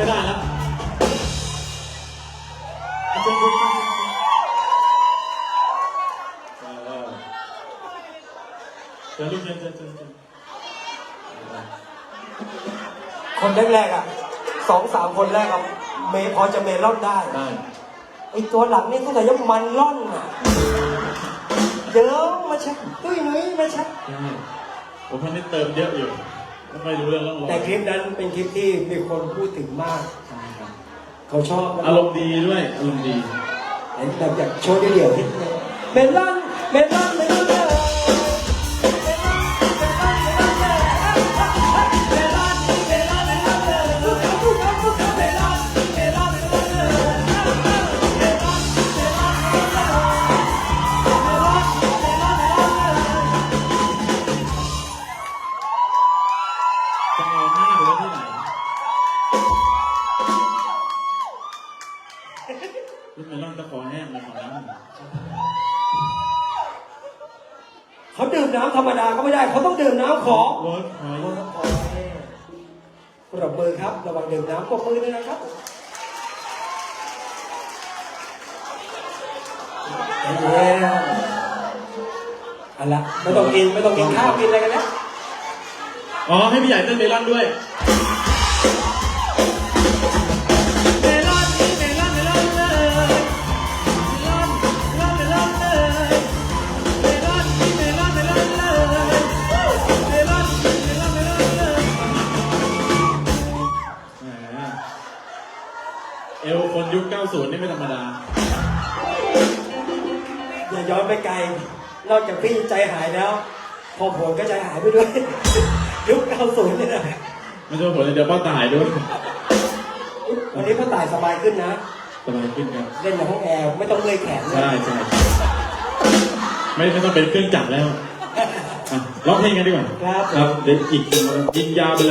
ไม่ได้แล้วเดี๋ยวเดี๋ยวเดี๋ยวคนแรกๆอะสองสามคนแรกอะเมย์พอจะเมล่อนได้ได้ไอตัวหลังนี่ตั้งแต่ยังมันล่อนอะเยอะมาเชักตุ้ยนุ้ยมาเชักผมให้ได้เติมเยอะอยู่ ไม่ค่อยรู้เรื่องร่องรอยแต่คลิปนั้นเป็นคลิปที่มีคนพูดถึงมากใช่ครับเขาชอบนะอารมณ์ดีด้วยอารมณ์ดี เห็นแบบอยากโชว์เดี่ยวๆที่เมลอนเมลอนเมลอน จะเอาหน้าหรือว่าที่ไหนลูกเมลอนตะขอแห้งเลยของน้ำเขาดื่มน้ำธรรมดาก็ไม่ได้ เขาต้องดื่มน้ำของเวิร์กพอยต์ปรบมือครับ ระวังดื่มน้ำปรบมือด้วยนะครับเย้เอาละไม่ต้องกิน ไม่ต้องกินข้าวกินอะไรกันแล้ว อ๋อ ให้พี่ใหญ่เต้นเมลอนด้วย เมลอนนี่เมลอนเมลอนเลยเมลอนเมลอนเมลอนเลยเมลอนนี่เมลอนเมลอนเลยเมลอนเมลอนเมลอนเลยแหมเอวคนยุค 90 นี่ไม่ธรรมดา อย่าย้อนไปไกล นอกจากพี่ใจหายแล้ว พอผลก็ใจหายไปด้วย ยุค90เนี่ยนะไม่ใช่ว่าผมเดี๋ยวป้าตายด้วยวันนี้พ่อต่ายสบายขึ้นนะ สบายขึ้นครับ เล่นในห้องแอร์ไม่ต้องเมื่อยแขนเลยใช่ใช่ไม่ไม่ต้องเป็นเครื่องจักรแล้วอะร้องเพลงกันดีกว่า ครับ ครับ เดี๋ยวอีกยิงยาวไปเลย